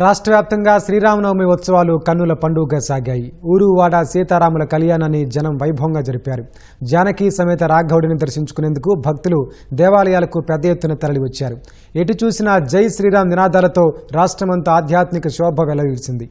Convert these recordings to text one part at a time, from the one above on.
రాష్ట్ర వ్యాప్తంగా శ్రీరామనవమి ఉత్సవాలు కన్నుల పండుగగా సాగాయి. ఊరు వాడ సీతారాముల కళ్యాణాన్ని జనం వైభవంగా జరిపారు. జానకి సమేత రాఘవుడిని దర్శించుకునేందుకు భక్తులు దేవాలయాలకు పెద్ద ఎత్తున తరలివచ్చారు. ఎటు చూసినా జై శ్రీరామ్ నినాదాలతో రాష్ట్రమంతా ఆధ్యాత్మిక శోభ వెలవిల్సింది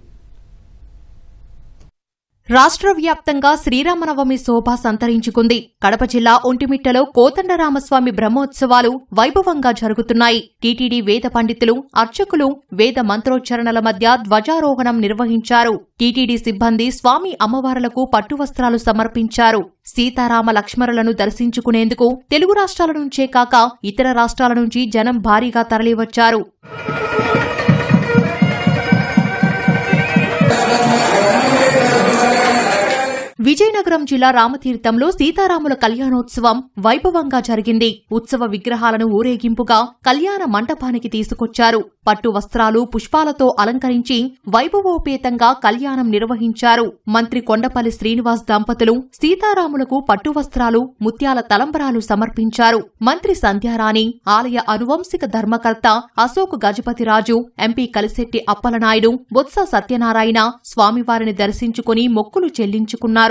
రాష్ట్ర వ్యాప్తంగా శ్రీరామనవమి శోభ సంతరించుకుంది. కడప జిల్లా ఒంటిమిట్టలో కోదండరామస్వామి బ్రహ్మోత్సవాలు వైభవంగా జరుగుతున్నాయి. టీటీడీ వేద పండితులు అర్చకులు వేద మంత్రోచ్చరణల మధ్య ధ్వజారోహణం నిర్వహించారు. టీటీడీ సిబ్బంది స్వామి అమ్మవార్లకు పట్టువస్త్రాలు సమర్పించారు. సీతారామ లక్ష్మణులను దర్శించుకునేందుకు తెలుగు రాష్ట్రాల నుంచే కాక ఇతర రాష్ట్రాల నుంచి జనం భారీగా తరలివచ్చారు. విజయనగరం జిల్లా రామతీర్థంలో సీతారాముల కళ్యాణోత్సవం వైభవంగా జరిగింది. ఉత్సవ విగ్రహాలను ఊరేగింపుగా కళ్యాణ మంటపానికి తీసుకొచ్చారు. పట్టు వస్త్రాలు పుష్పాలతో అలంకరించి వైభవోపేతంగా కళ్యాణం నిర్వహించారు. మంత్రి కొండపల్లి శ్రీనివాస్ దంపతులు సీతారాములకు పట్టు వస్త్రాలు ముత్యాల తలంబరాలు సమర్పించారు. మంత్రి సంధ్యారాణి ఆలయ అనువంశిక ధర్మకర్త అశోక్ గజపతిరాజు ఎంపీ కలిశెట్టి అప్పలనాయుడు బొత్స సత్యనారాయణ స్వామివారిని దర్శించుకుని మొక్కులు చెల్లించుకున్నారు.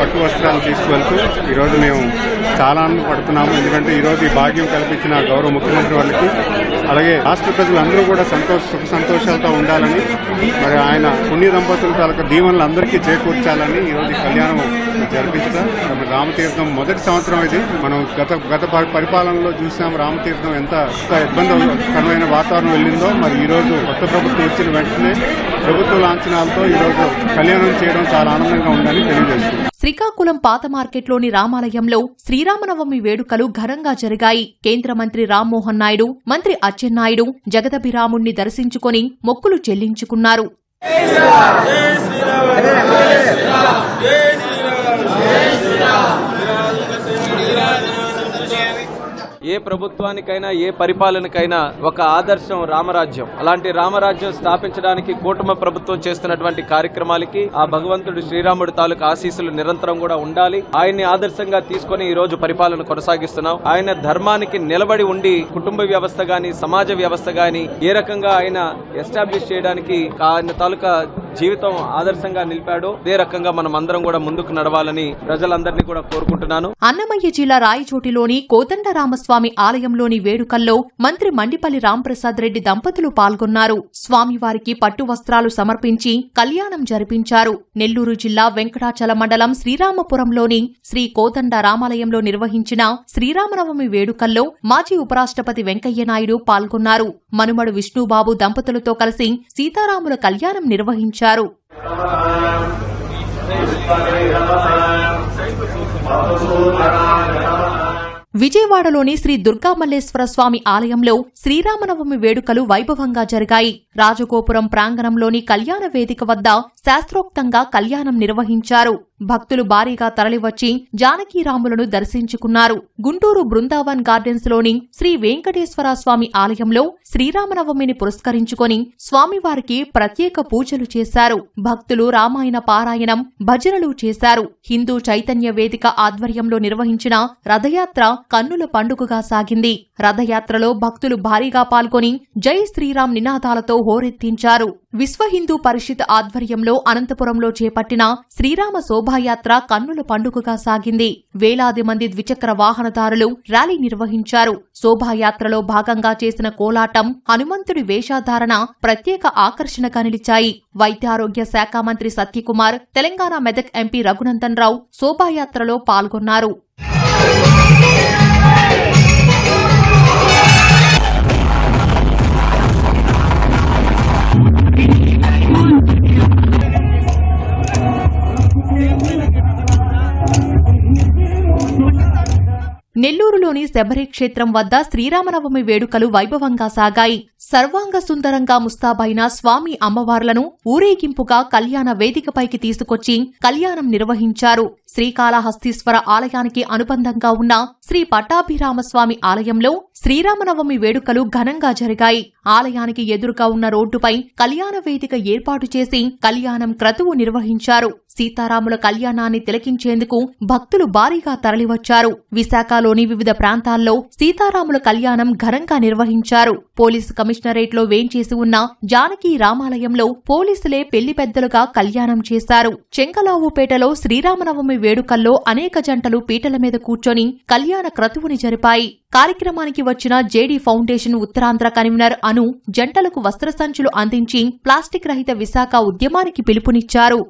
పట్టు వస్త్రాలు తీసుకువెళ్తూ ఈరోజు మేము చాలా ఆనందపడుతున్నాము ఎందుకంటే ఈరోజు ఈ భాగ్యం కల్పించిన గౌరవ ముఖ్యమంత్రి వారికి అలాగే రాష్ట్ర ప్రజలందరూ కూడా సంతోష సుఖ సంతోషాలతో ఉండాలని మరి ఆయన పుణ్య దంపతులు తాలూకు దీవెనలు అందరికీ చేకూర్చాలని ఈరోజు కళ్యాణం జరిపించడం. మరి రామతీర్థం మొదటి సంవత్సరం ఇది. మనం గత గత పరిపాలనలో చూసాం రామతీర్థం ఎంత ఇబ్బందికరమైన వాతావరణం వెళ్ళిందో. మరి ఈరోజు కొత్త ప్రభుత్వం వచ్చిన వెంటనే ప్రభుత్వ లాంఛనాలతో ఈ రోజు కళ్యాణం చేయడం చాలా ఆనందంగా ఉందని తెలియజేస్తుంది. శ్రీకాకుళం పాత మార్కెట్లోని రామాలయంలో శ్రీరామనవమి వేడుకలు ఘనంగా జరిగాయి. కేంద్ర మంత్రి రామ్మోహన్ నాయుడు మంత్రి అచ్చెన్నాయుడు జగదభిరాముణ్ణి దర్శించుకుని మొక్కులు చెల్లించుకున్నారు. ప్రభుత్వానికైనా ఏ పరిపాలనకైనా ఒక ఆదర్శం రామరాజ్యం. అలాంటి రామరాజ్యం స్థాపించడానికి కూటమి ప్రభుత్వం చేస్తున్నటువంటి కార్యక్రమాలకి ఆ భగవంతుడు శ్రీరాముడి తాలూకు ఆశీస్సులు నిరంతరం కూడా ఉండాలి. ఆయన్ని ఆదర్శంగా తీసుకొని ఈ రోజు పరిపాలన కొనసాగిస్తున్నాం. ఆయన ధర్మానికి నిలబడి ఉండి కుటుంబ వ్యవస్థ గాని సమాజ వ్యవస్థ గాని ఏ రకంగా ఆయన ఎస్టాబ్లిష్ చేయడానికి ఆయన తాలూకా జీవితం ఆదర్శంగా నిలిపాడో. అదే రకంగా మనం అందరం కూడా ముందుకు నడవాలని ప్రజలందరినీ కూడా కోరుకుంటున్నాను. అన్నమయ్య జిల్లా రాయచోటిలోని కోదండరామస్వామి ఆలయంలోని వేడుకల్లో మంత్రి మండిపల్లి రాంప్రసాద్ రెడ్డి దంపతులు పాల్గొన్నారు. స్వామివారికి పట్టు వస్త్రాలు సమర్పించి కళ్యాణం జరిపించారు. నెల్లూరు జిల్లా వెంకటాచల మండలం శ్రీరామపురంలోని శ్రీ కోదండ రామాలయంలో నిర్వహించిన శ్రీరామనవమి వేడుకల్లో మాజీ ఉపరాష్ట్రపతి వెంకయ్యనాయుడు పాల్గొన్నారు. మనుమడు విష్ణుబాబు దంపతులతో కలిసి సీతారాముల కళ్యాణం నిర్వహించారు. విజయవాడలోని శ్రీ దుర్గామల్లేశ్వర స్వామి ఆలయంలో శ్రీరామనవమి వేడుకలు వైభవంగా జరిగాయి. రాజగోపురం ప్రాంగణంలోని కళ్యాణ వేదిక వద్ద శాస్త్రోక్తంగా కళ్యాణం నిర్వహించారు. భక్తులు భారీగా తరలివచ్చి జానకీరాములను దర్శించుకున్నారు. గుంటూరు బృందావన్ గార్డెన్స్లోని శ్రీ వెంకటేశ్వర స్వామి ఆలయంలో శ్రీరామనవమిని పురస్కరించుకొని స్వామివారికి ప్రత్యేక పూజలు చేశారు. భక్తులు రామాయణ పారాయణం భజనలు చేశారు. హిందూ చైతన్య వేదిక ఆధ్వర్యంలో నిర్వహించిన రథయాత్ర కన్నుల పండుగగా సాగింది. రథయాత్రలో భక్తులు భారీగా పాల్గొని జై శ్రీరామ్ నినాదాలతో హోరెత్తించారు. విశ్వ హిందూ పరిషత్ ఆధ్వర్యంలో అనంతపురంలో చేపట్టిన శ్రీరామ శోభ శోభాయాత్ర కన్నుల పండుగగా సాగింది. వేలాది మంది ద్విచక్ర వాహనదారులు ర్యాలీ నిర్వహించారు. శోభాయాత్రలో భాగంగా చేసిన కోలాటం హనుమంతుడి వేషధారణ ప్రత్యేక ఆకర్షణగా నిలిచాయి. వైద్యారోగ్య శాఖ మంత్రి సత్యకుమార్ తెలంగాణ మెదక్ ఎంపీ రఘునందన్ రావు శోభాయాత్రలో పాల్గొన్నారు. జిల్లాలోని శబరి క్షేత్రం వద్ద శ్రీరామనవమి వేడుకలు వైభవంగా సాగాయి. సర్వాంగ సుందరంగా ముస్తాబైన స్వామి అమ్మవార్లను ఊరేగింపుగా కళ్యాణ వేదికపైకి తీసుకొచ్చి కళ్యాణం నిర్వహించారు. శ్రీకాళహస్తీశ్వర ఆలయానికి అనుబంధంగా ఉన్న శ్రీ పట్టాభిరామస్వామి ఆలయంలో శ్రీరామనవమి వేడుకలు ఘనంగా జరిగాయి. ఆలయానికి ఎదురుగా ఉన్న రోడ్డుపై కళ్యాణ వేదిక ఏర్పాటు చేసి కళ్యాణం క్రతువు నిర్వహించారు. సీతారాముల కళ్యాణాన్ని తిలకించేందుకు భక్తులు భారీగా తరలివచ్చారు. విశాఖలోని వివిధ ప్రాంతాల్లో సీతారాముల కళ్యాణం ఘనంగా నిర్వహించారు. పోలీసు కమిషనరేట్లో వేంచేసి ఉన్న జానకి రామాలయంలో పోలీసులే పెళ్ళి పెద్దలుగా కళ్యాణం చేశారు. చెంకలావుపేటలో శ్రీరామనవమి వేడుకల్లో అనేక జంటలు పీటల మీద కూర్చొని కళ్యాణ క్రతువుని జరిపాయి. కార్యక్రమానికి వచ్చిన జేడీ ఫౌండేషన్ ఉత్తరాంధ్ర కన్వీనర్ అను జంటలకు వస్త్రసంచులు అందించి ప్లాస్టిక్ రహిత విశాఖ ఉద్యమానికి పిలుపునిచ్చారు.